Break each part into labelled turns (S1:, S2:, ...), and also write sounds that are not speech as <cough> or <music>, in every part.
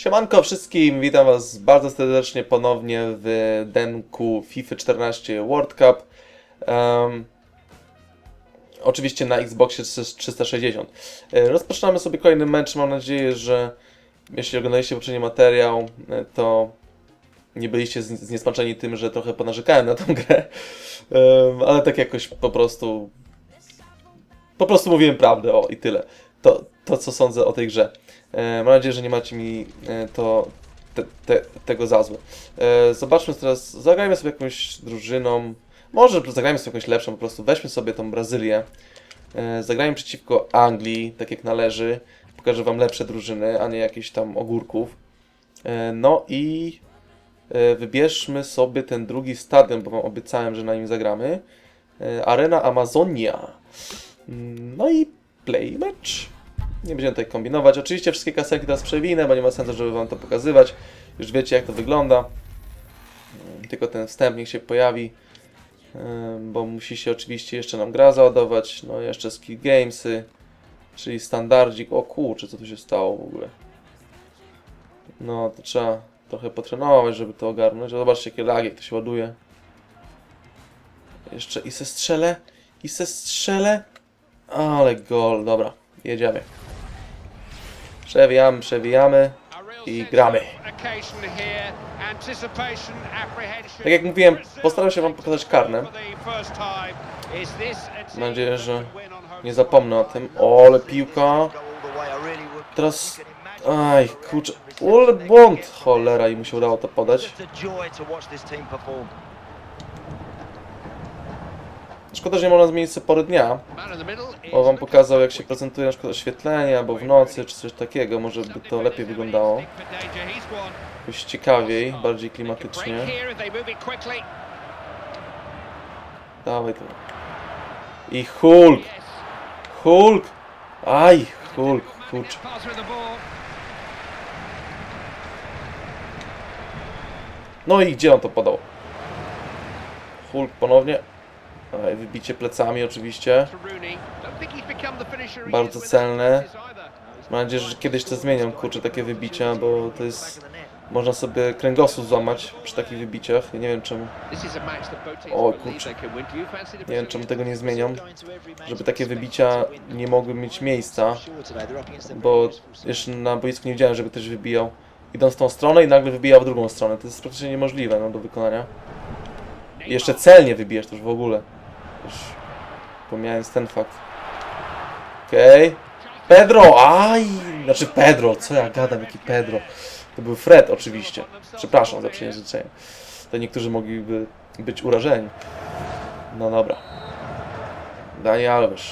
S1: Siemanko wszystkim, witam was bardzo serdecznie ponownie w denku FIFA 14 World Cup. Em, oczywiście na Xboxie 360. E, Rozpoczynamy sobie kolejny mecz. Mam nadzieję, że jeśli oglądaliście poprzedni materiał, e, to nie byliście zniesmaczeni tym, że trochę ponarzekałem na tą <laughs> grę. Em, ale tak jakoś po prostu. Po prostu mówiłem prawdę, o i tyle. To, to co sądzę o tej grze. E, mam nadzieję, że nie macie mi e, to, te, te, tego za złe. E, zobaczmy teraz, zagrajmy sobie jakąś drużyną. Może zagrajmy sobie jakąś lepszą, po prostu weźmy sobie tą Brazylię. E, zagrajmy przeciwko Anglii, tak jak należy. Pokażę wam lepsze drużyny, a nie jakieś tam ogórków. E, no i e, wybierzmy sobie ten drugi stadion, bo wam obiecałem, że na nim zagramy. E, Arena Amazonia. Mm, No i play match. Nie będziemy tutaj kombinować. Oczywiście wszystkie kasenki teraz przewinę, bo nie ma sensu, żeby wam to pokazywać. Już wiecie jak to wygląda. Mm, Tylko ten wstęp niech się pojawi. Bo musi się oczywiście jeszcze nam gra załadować. No jeszcze skill gamesy. Czyli standardzik. O kurczę, co tu się stało w ogóle. No to trzeba trochę potrenować, żeby to ogarnąć. Zobaczcie jakie lagi, jak to się ładuje. Jeszcze i se strzelę. I se strzelę. Ale gol, dobra. Jedziemy. Przewijamy, przewijamy.
S2: I gramy. Tak
S1: jak mówiłem, postaram się wam pokazać karne.
S2: Mam nadzieję, że
S1: Nie zapomnę o tym. O, ale piłka. Teraz... Aj, kurczę. Ale błąd! Cholera, i mu się udało to podać. Szkoda, że nie można zmienić sobie pory dnia. Bo wam pokazał, jak się prezentuje na przykład oświetlenie, albo w nocy, czy coś takiego. Może by to lepiej wyglądało. Jakoś ciekawiej, bardziej klimatycznie. Dawaj to. I Hulk! Hulk! Aj, Hulk, kurczę. No i gdzie on to podał? Hulk ponownie. Wybicie plecami oczywiście.
S2: Bardzo celne.
S1: Mam nadzieję, że kiedyś to zmienią, kurczę, takie wybicia, bo to jest... Można sobie kręgosłup złamać przy takich wybiciach. Ja nie wiem czemu.
S2: O kurczę.
S1: Nie wiem czemu tego nie zmienią. Żeby takie wybicia nie mogły mieć miejsca. Bo jeszcze na boisku nie widziałem, żeby ktoś wybijał idąc w tą stronę i nagle wybijał w drugą stronę. To jest praktycznie niemożliwe no, do wykonania. I jeszcze celnie wybijesz to już w ogóle. Już pomijając ten fakt. Okej. Pedro! Aj! Znaczy Pedro, co ja gadam, jaki Pedro. To był Fred oczywiście. Przepraszam za przejęzyczenie. To niektórzy mogliby być urażeni. No dobra. Dani Alves.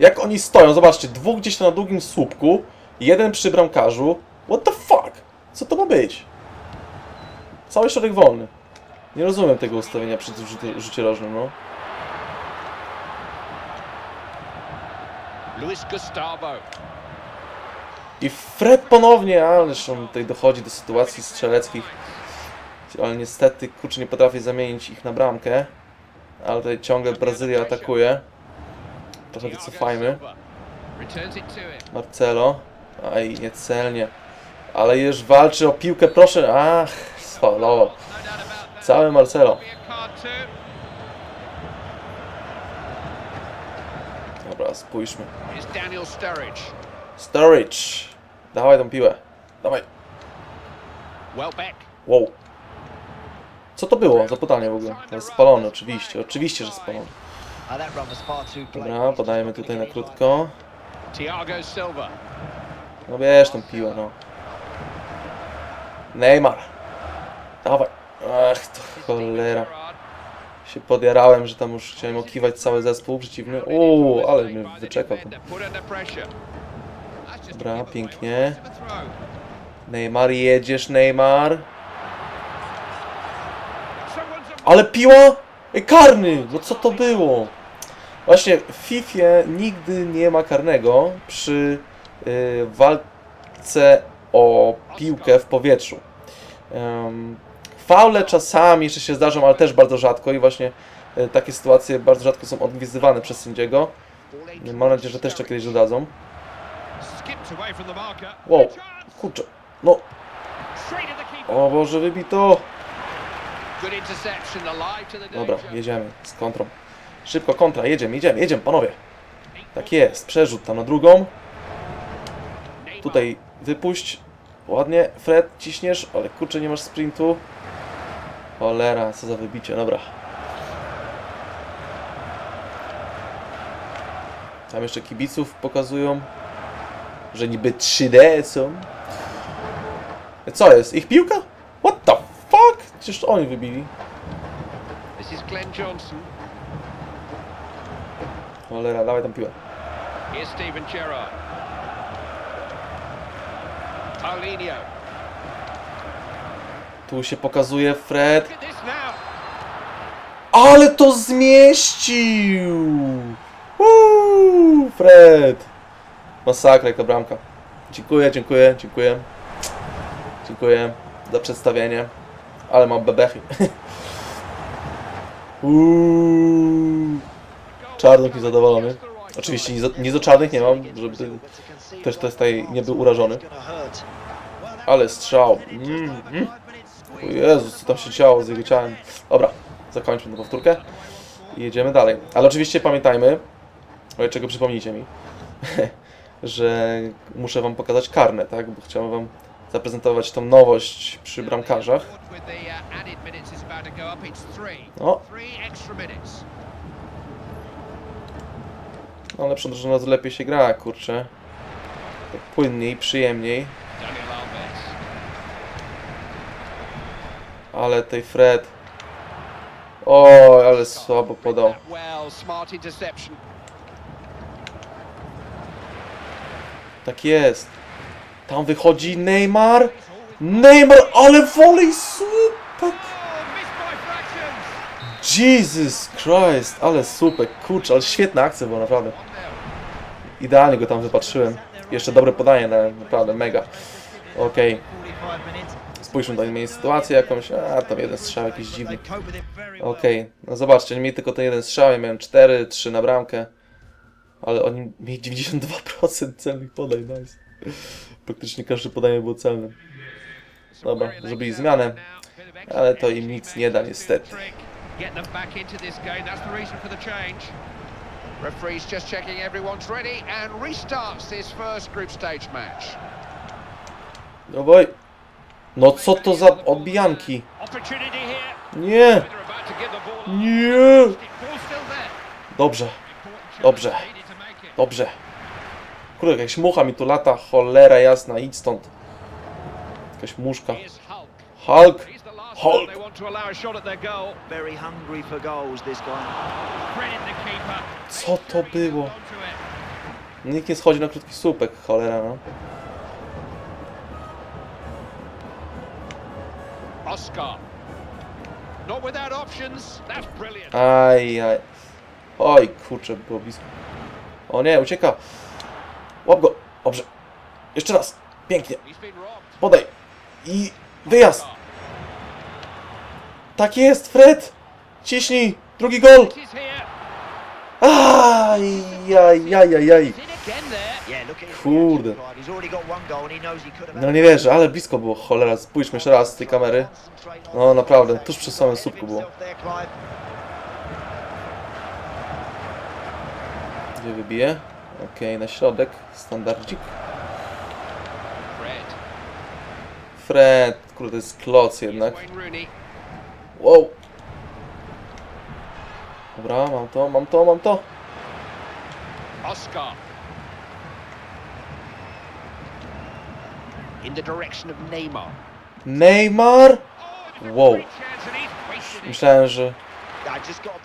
S1: Jak oni stoją? Zobaczcie, dwóch gdzieś na długim słupku, jeden przy bramkarzu. What the fuck? Co to ma być? Cały środek wolny. Nie rozumiem tego ustawienia przy rzucie rożnym, no.
S2: Luis Gustavo.
S1: I Fred ponownie, ależ on tutaj dochodzi do sytuacji strzeleckich. Ale niestety, kurczę, nie potrafi zamienić ich na bramkę. Ale tutaj ciągle Brazylia atakuje. Trochę wycofajmy. Marcelo. Aj, niecelnie. Ale już walczy o piłkę, proszę. Ach, sfaulował. Cały Marcelo. Spójrzmy.
S2: Sturridge.
S1: Storage. Dawaj tą piłę. Dawaj. Wow. Co to było za pytanie w ogóle? To jest spalony, oczywiście. Oczywiście, że spalony. Dobra, podajemy tutaj na krótko. No bierz tą piłę, no. Neymar. Dawaj. Ach, to cholera. Się podjarałem, że tam już chciałem okiwać cały zespół przeciwny. Uuu, ale mnie wyczekał tam. Dobra, pięknie. Neymar, jedziesz Neymar. Ale piła? Ej, karny! No co to było? Właśnie w FIFA nigdy nie ma karnego przy y, walce o piłkę w powietrzu. Um, faule czasami jeszcze się zdarzą, ale też bardzo rzadko i właśnie y, takie sytuacje bardzo rzadko są odgwizywane przez sędziego. Mam nadzieję, że też to kiedyś dodadzą. Wow, kurczę. No, O Boże, wybito! Dobra, jedziemy z kontrą. Szybko, kontra, jedziemy, jedziemy, jedziemy, panowie. Tak jest, przerzut tam na drugą. Tutaj wypuść. Ładnie, Fred, ciśniesz, ale kurczę, nie masz sprintu. Cholera, co za wybicie, dobra. Tam jeszcze kibiców pokazują, że niby 3D są. Co jest? Ich piłka? What the fuck? Przecież to oni wybili.
S2: This is Glenn Johnson.
S1: Cholera, dawaj tam piłę.
S2: Here's Steven Gerrard. Paulinho.
S1: Tu się pokazuje Fred. Ale to zmieścił! Uuu, Fred! Masakra, jaka bramka. Dziękuję, dziękuję, dziękuję. Dziękuję za przedstawienie. Ale mam bebechy. <laughs> Uuu. Czarnych i zadowolony. Oczywiście nic do, czarnych nie mam, żeby też tutaj nie był urażony. Ale strzał. Mm, mm. O Jezus, co tam się działo z. Dobra, zakończmy tę powtórkę i jedziemy dalej. Ale oczywiście pamiętajmy, o czego przypomnijcie mi, <laughs> że muszę wam pokazać karne, tak? Bo chciałem wam zaprezentować tą nowość przy bramkarzach. O.
S2: Minutes.
S1: No lepszą drużyną lepiej się gra, kurczę. Tak płynniej, przyjemniej.
S2: Daniel Alves.
S1: Ale tej Fred... O, ale słabo podał. Tak jest. Tam wychodzi Neymar. Neymar, ale volley słupek.
S2: Oh.
S1: Jesus Christ, ale słupek. Kurczę, ale świetna akcja była, naprawdę. Idealnie go tam wypatrzyłem. Jeszcze dobre podanie, na- naprawdę mega. Okej, spójrzmy do mieli sytuację jakąś. A, tam jeden strzał jakiś dziwny. Okej, no zobaczcie, nie mieli tylko ten jeden strzał, ja miałem 4, 3 na bramkę. Ale oni mieli 92% celnych podań, nice. Praktycznie każde podanie było celne. Dobra, zrobili zmianę, ale to im nic nie da niestety.
S2: Referee's just checking everyone's ready and restarts this first group stage match.
S1: Dawaj. No co to za odbijanki? Nie, nie. Dobrze, Dobrze. dobrze. Kurde, jakaś mucha mi tu lata, cholera jasna, idź stąd. Jakaś muszka.
S2: Hulk.
S1: Hulk! Co to było? Nikt nie schodzi na krótki słupek, cholera no. Aj, aj. Oj, kurczę, było blisko. O nie, ucieka. Łap go. Dobrze. Jeszcze raz. Pięknie. Podaj. I wyjazd. Tak jest, Fred. Ciśnij. Drugi gol. Aj, aj, aj, aj, aj. Kurde. No nie wierzę, ale blisko było. Cholera, spójrzmy jeszcze raz z tej kamery. No naprawdę, tuż przy samym słupku było. Gdzie wybiję? Okej, na środek. Standardzik.
S2: Fred.
S1: Fred, kurde, to jest kloc jednak. Wow. Dobra, mam to, mam to, mam to.
S2: Oscar. In the direction of Neymar.
S1: Neymar? Wow. Myślałem, że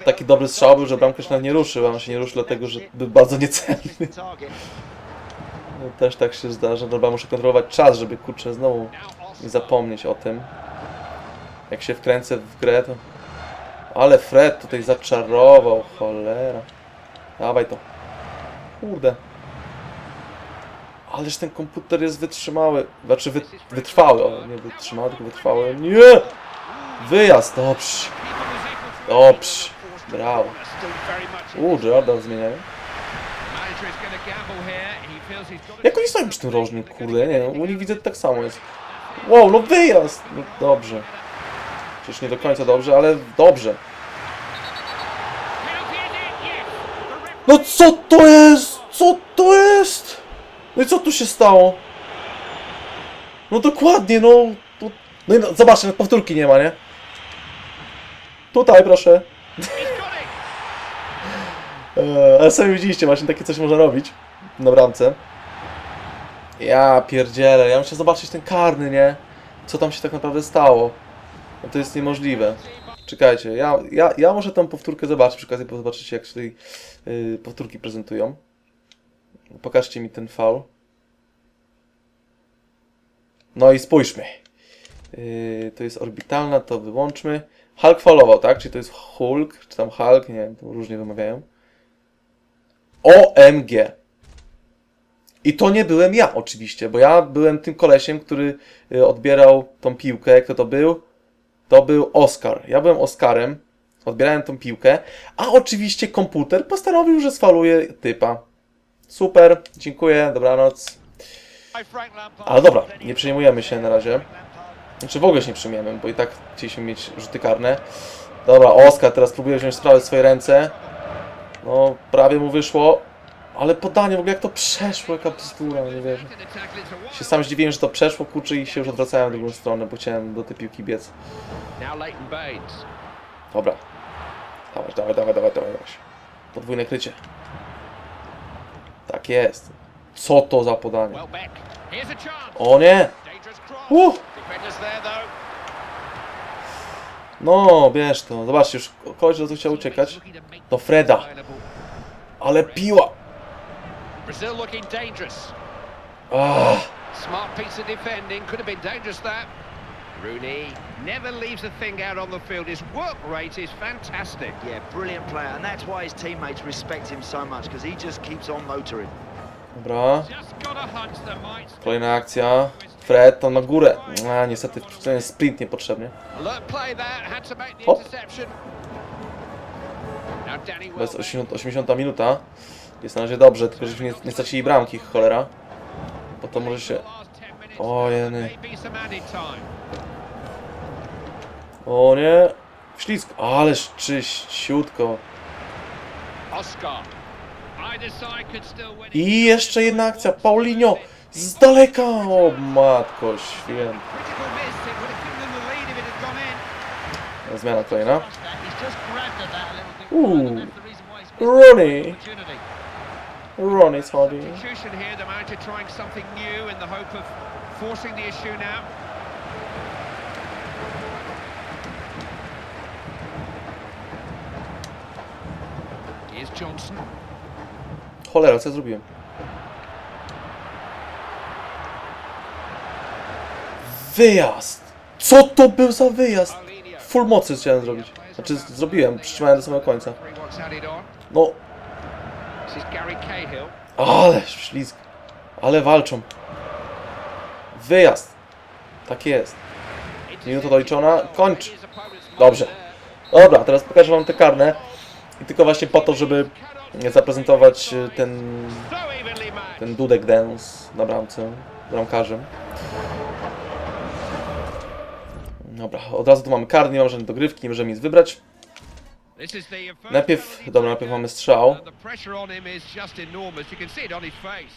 S1: taki dobry strzał był, że bramkarz nawet nie ruszył, a on się nie ruszył dlatego, że był bardzo niecelny. No, Też tak się zdarza. Dobra, muszę kontrolować czas, żeby kurczę znowu
S2: Now
S1: nie zapomnieć o tym. Jak się wkręcę w grę, to... Ale Fred tutaj zaczarował, cholera. Dawaj to. Kurde. Ależ ten komputer jest wytrzymały. Znaczy wy, wytrwały, o nie wytrzymały, tylko wytrwały. Nie! Wyjazd, dobrze. Dobrze. Brawo. U, Jordan zmieniają. Jak oni stoją przy tym rożnym, kurde, nie u nich widzę tak samo jest. Wow, no wyjazd! No dobrze. Przecież nie do końca dobrze, ale dobrze. No co to jest? Co to jest? No i co tu się stało? No dokładnie, no. No i no, zobaczcie, powtórki nie ma, nie? Tutaj, proszę. Ale sami widzieliście, właśnie takie coś można robić na bramce. Ja pierdzielę, ja muszę zobaczyć ten karny, nie? Co tam się tak naprawdę stało? No to jest niemożliwe. Czekajcie, ja, ja, ja może tą powtórkę zobaczę, przy okazji zobaczycie jak się tutaj yy, powtórki prezentują. Pokażcie mi ten faul. No i spójrzmy. Yy, to jest orbitalna, to wyłączmy. Hulk faulował, tak? Czy to jest Hulk, czy tam Hulk, nie wiem, różnie wymawiają. OMG. I to nie byłem ja oczywiście, bo ja byłem tym kolesiem, który y, odbierał tą piłkę. Kto to był? To był Oskar. Ja byłem Oskarem, odbierałem tą piłkę, a oczywiście komputer postanowił, że sfaluje typa. Super, dziękuję, dobranoc. Ale dobra, nie przejmujemy się na razie. Znaczy w ogóle się nie przejmujemy, bo i tak chcieliśmy mieć rzuty karne. Dobra, Oskar teraz próbuje wziąć sprawę w swoje ręce. No, prawie mu wyszło. Ale podanie, w ogóle jak to przeszło, jaka bzdura, nie wierzę. Się sam zdziwiłem, że to przeszło, kurczę, i się już odwracałem w drugą stronę, bo chciałem do tej piłki biec. Dobra. Dawaj, dawaj, dawaj, dawaj, dawaj. Podwójne krycie. Tak jest. Co to za podanie? O nie! Uh. No, bierz to. Zobaczcie, już koleś do chciał uciekać. Do Freda. Ale piła! Ah,
S2: Rooney never leaves a thing out on the field. His work rate is fantastic.
S3: Yeah, brilliant player, and that's why his teammates respect him so much because he just keeps on motoring.
S1: dobra. Kolejna akcja. Fred to na górę. A, niestety ten sprint
S2: the
S1: Hop. Bez
S2: Welbeck.
S1: 80, 80 minuta. Jest na razie dobrze, tylko żeśmy nie, nie stracili bramki, cholera. Bo to może się... O, jeny. O nie! Ślisk. Ależ czyściutko. I jeszcze jedna akcja. Paulinho z daleka. O matko święta.
S2: Critical miss. It would have given Johnson.
S1: Cholera, co ja zrobiłem? Wyjazd! Co to był za wyjazd? Full mocy chciałem zrobić. Znaczy zrobiłem, przytrzymałem do samego końca. No, ale ślizg. Ale walczą. Wyjazd. Tak jest. Minuta doliczona. Kończ. Dobrze. Dobra, teraz pokażę wam te karne. I tylko właśnie po to, żeby zaprezentować e, ten, ten dudek dance na bramce, bramkarzem. Dobra, od razu tu mamy karny, nie mam żadnej dogrywki, nie możemy nic wybrać. Najpierw, dobra, najpierw mamy strzał.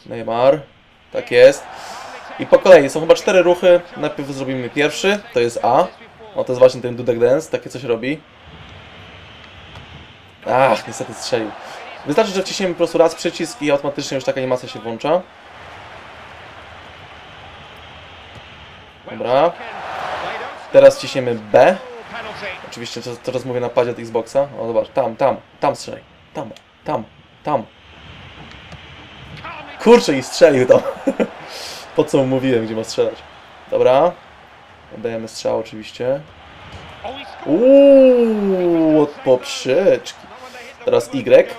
S1: Neymar. Tak jest. I po kolei są chyba cztery ruchy. Najpierw zrobimy pierwszy, to jest A. O, to jest właśnie ten dudek dance, takie coś robi. Ach, niestety strzelił. Wystarczy, że wciśniemy po prostu raz przycisk i automatycznie już taka animacja się włącza. Dobra. Teraz wciśniemy B. Oczywiście to, to teraz mówię na padzie od Xboxa. O, zobacz, tam, tam, tam strzelaj. Tam, tam, tam. Kurczę i strzelił tam. <laughs> po co mówiłem, gdzie ma strzelać. Dobra. Oddajemy strzał oczywiście. Uuu, od poprzeczki. Teraz Y.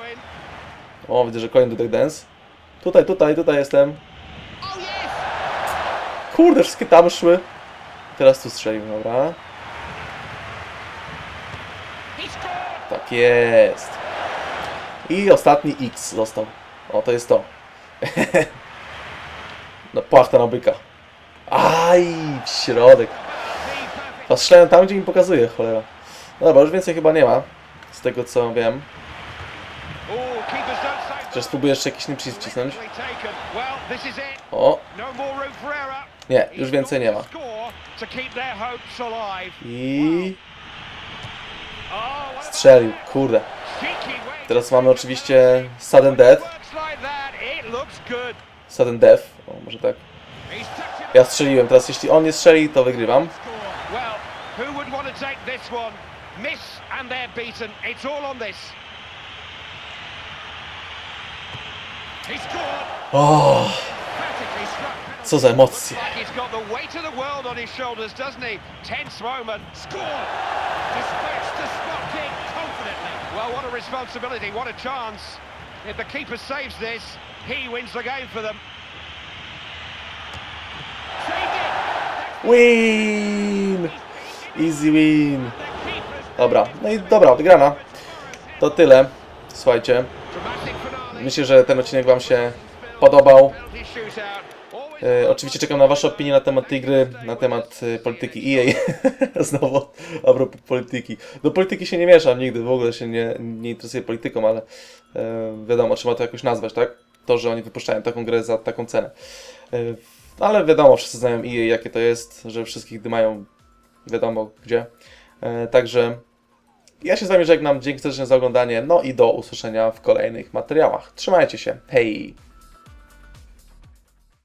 S1: O, widzę, że kolejny dudek dance. Tutaj, tutaj, tutaj jestem. Kurde, wszystkie tam szły. Teraz tu strzelił, dobra. Tak jest. I ostatni X został. O, to jest to. <laughs> no, płachta na byka. Aj, w środek. Strzelałem tam, gdzie mi pokazuje, cholera. No Dobra, już więcej chyba nie ma. Z tego co wiem. Chociaż spróbuję jeszcze jakiś inny przycisk wcisnąć. O,
S2: No
S1: nie, już więcej nie ma. I
S2: Oh,
S1: strzelił, kurde. Teraz mamy oczywiście sudden death. Sudden death. O, może tak. Ja strzeliłem, teraz jeśli on nie strzeli, to wygrywam.
S2: Well, who would want to take this one? Miss and they're beaten. It's all on this. Oh. the spot kick confidently. Well, what a responsibility. What a chance. If the keeper saves this, he wins the game for them.
S1: Win! Easy win. Dobra, no i dobra, wygrana. To tyle. Słuchajcie. Myślę, że ten odcinek Wam się podobał. E, oczywiście czekam na Wasze opinie na temat tej gry, na temat e, polityki EA. <laughs> Znowu a propos polityki. Do polityki się nie mieszam nigdy, w ogóle się nie, nie interesuję polityką, ale e, wiadomo, trzeba to jakoś nazwać, tak? To, że oni wypuszczają taką grę za taką cenę. E, ale wiadomo, wszyscy znają EA, jakie to jest, że wszystkich dymają wiadomo gdzie. E, także ja się z Wami żegnam, dzięki serdecznie za oglądanie, no i do usłyszenia w kolejnych materiałach. Trzymajcie się, hej!